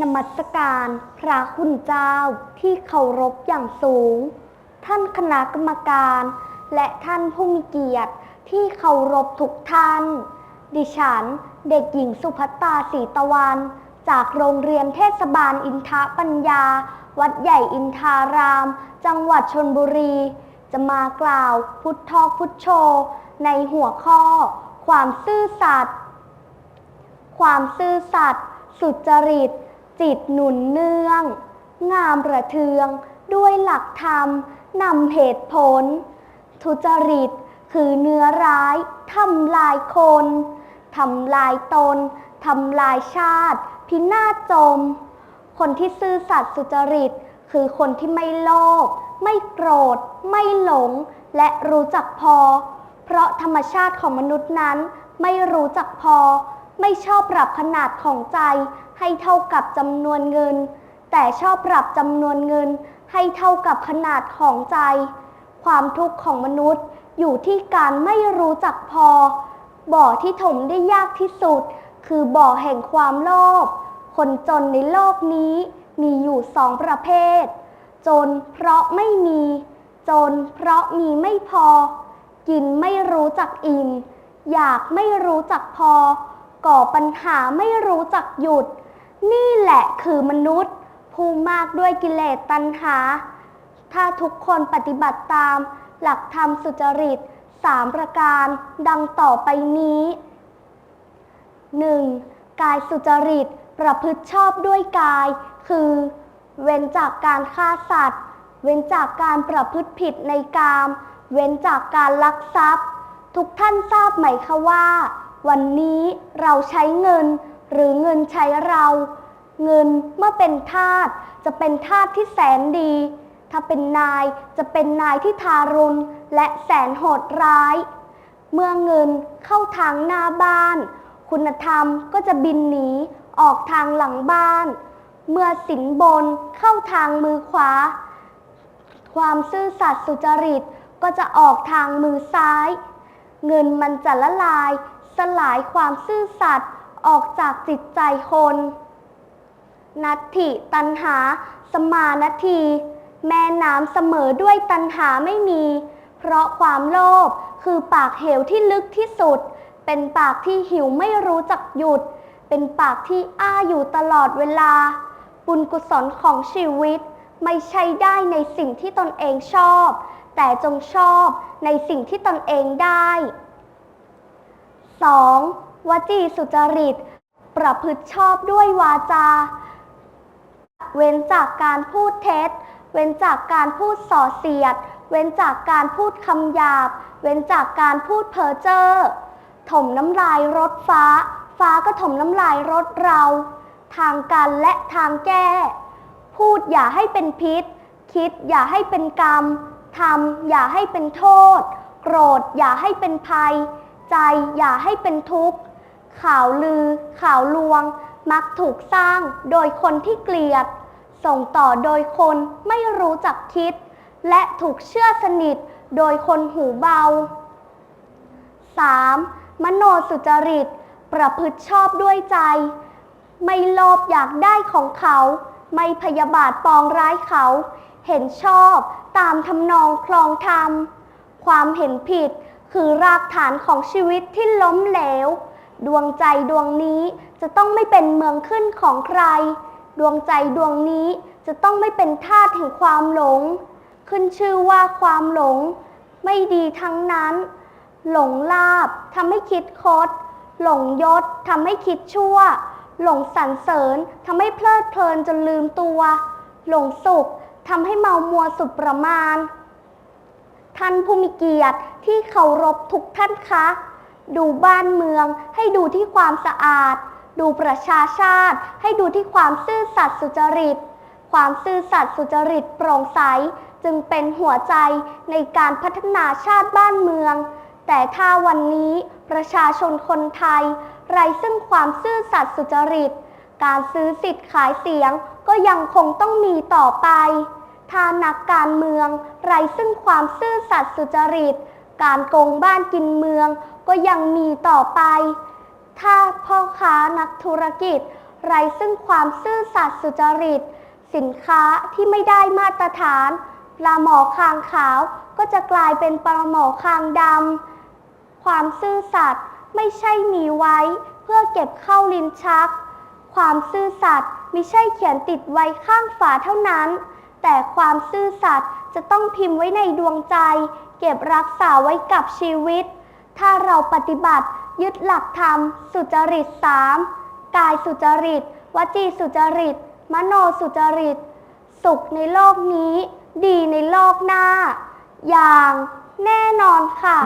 นมัสการพระคุณเจ้าที่เคารพอย่างสูง ท่านคณะกรรมการ และท่านผู้มีเกียรติที่เคารพทุกท่าน ดิฉันเด็กหญิงสุภัตตาศรีตะวัน จากโรงเรียนเทศบาลอินทปัญญา วัดใหญ่อินทาราม จังหวัดชนบุรี จะมากล่าวพุทธอกพุทโช ในหัวข้อ ความซื่อสัตย์ความซื่อสัตย์สุจริต จิตหนุนเนื่อง งามประเทือง ด้วยหลักธรรมนำเหตุผล ทุจริตคือเนื้อร้ายทำลายคนทำลายตนทำลายชาติ พินาศจม คนที่ซื่อสัตย์สุจริต คือคนที่ไม่โลภไม่โกรธ ไม่หลง และรู้จักพอ เพราะธรรมชาติของมนุษย์นั้นไม่รู้จักพอ ไม่ชอบปรับขนาดของใจให้เท่ากับจำนวนเงิน แต่ชอบปรับจำนวนเงินให้เท่ากับขนาดของใจ ความทุกข์ของมนุษย์อยู่ที่การไม่รู้จักพอ บ่อที่ถมได้ยากที่สุด คือบ่อแห่งความโลภคนจนในโลกนี้มีอยู่สองประเภท จนเพราะไม่มี จนเพราะมีไม่พอ กินไม่รู้จักอิ่ม อยากไม่รู้จักพอ ก่อปัญหาไม่รู้จักหยุด นี่แหละคือมนุษย์ ผู้มากด้วยกิเลสตัณหา ถ้าทุกคนปฏิบัติตาม หลักธรรมสุจริตสามประการดังต่อไปนี้ 1. กายสุจริตประพฤติชอบด้วยกาย คือ เว้นจากการฆ่าสัตว์ เว้นจากการประพฤติผิดในกาม เว้นจากการลักทรัพย์ ทุกท่านทราบไหมคะว่า วันนี้เราใช้เงิน หรือเงินใช้เรา เงินเมื่อเป็นทาสจะเป็นทาสที่แสนดี ถ้าเป็นนายจะเป็นนายที่ทารุณและแสนโหดร้าย เมื่อเงินเข้าทางหน้าบ้าน คุณธรรมก็จะบินหนีออกทางหลังบ้าน เมื่อสินบนเข้าทางมือขวา ความซื่อสัตย์สุจริตก็จะออกทางมือซ้าย เงินมันจะละลาย สลายความซื่อสัตย์ออกจากจิตใจคน นัตถิตันหา สมานาที แม่น้ำเสมอด้วยตันหาไม่มี เพราะความโลภคือปากเหวที่ลึกที่สุด เป็นปากที่หิวไม่รู้จักหยุด เป็นปากที่อ้าอยู่ตลอดเวลา บุญกุศลของชีวิต ไม่ใช่ได้ในสิ่งที่ตนเองชอบ แต่จงชอบในสิ่งที่ตนเองได้ 2. วจีสุจริต ประพฤติชอบด้วยวาจา เว้นจากการพูดเท็จ เว้นจากการพูดส่อเสียด เว้นจากการพูดคำหยาบ เว้นจากการพูดเพ้อเจ้อ ถมน้ำลายรถฟ้า ฟ้าก็ถมน้ำลายรถเรา ทางกันและทางแก้ พูดอย่าให้เป็นพิษ คิดอย่าให้เป็นกรรม ทำอย่าให้เป็นโทษ โกรธอย่าให้เป็นภัย ใจอย่าให้เป็นทุกข์ ข่าวลือ ข่าวลวง มักถูกสร้างโดยคนที่เกลียด ส่งต่อโดยคนไม่รู้จักคิด และถูกเชื่อสนิทโดยคนหูเบา 3. มโนสุจริต ประพฤติชอบด้วยใจ ไม่โลภอยากได้ของเขา ไม่พยาบาทปองร้ายเขา เห็นชอบตามทำนองคลองธรรม ความเห็นผิด คือรากฐานของชีวิตที่ล้มเหลว ดวงใจดวงนี้จะต้องไม่เป็นเมืองขึ้นของใคร ดวงใจดวงนี้จะต้องไม่เป็นทาสแห่งความหลง ขึ้นชื่อว่าความหลง ไม่ดีทั้งนั้น หลงลาบทำให้คิดคด หลงยศทำให้คิดชั่ว หลงสรรเสริญทำให้เพลิดเพลินจนลืมตัว หลงสุขทำให้เมามัวสุดประมาณ ท่านผู้มีเกียรติที่เคารพทุกท่านคะ ดูบ้านเมืองให้ดูที่ความสะอาด ดูประชาชาติ ให้ดูที่ความซื่อสัตย์สุจริต ความซื่อสัตย์สุจริตโปร่งใสจึงเป็นหัวใจในการพัฒนาชาติบ้านเมือง แต่ถ้าวันนี้ประชาชนคนไทย ไร้ซึ่งความซื่อสัตย์สุจริต การซื้อสิทธิ์ขายเสียงก็ยังคงต้องมีต่อไป ถ้านักการเมือง ไร้ซึ่งความซื่อสัตย์สุจริต การโกงบ้านกินเมือง ก็ยังมีต่อไป ถ้าพ่อค้านักธุรกิจ ไรซึ่งความซื่อสัตย์สุจริต สินค้าที่ไม่ได้มาตรฐานปลาหมอคางขาวก็จะกลายเป็นปลาหมอคางดำความซื่อสัตย์ไม่ใช่มีไว้ เพื่อเก็บเข้าลิ้นชัก ความซื่อสัตย์ไม่ใช่เขียนติดไว้ข้างฝาเท่านั้น แต่ความซื่อสัตย์จะต้องพิมพ์ไว้ในดวงใจ เก็บรักษาไว้กับชีวิต ถ้าเราปฏิบัติยึดหลักธรรม สุจริตสามกายสุจริต วจีสุจริต มโนสุจริต สุขในโลกนี้ ดีในโลกหน้า อย่างแน่นอนค่ะ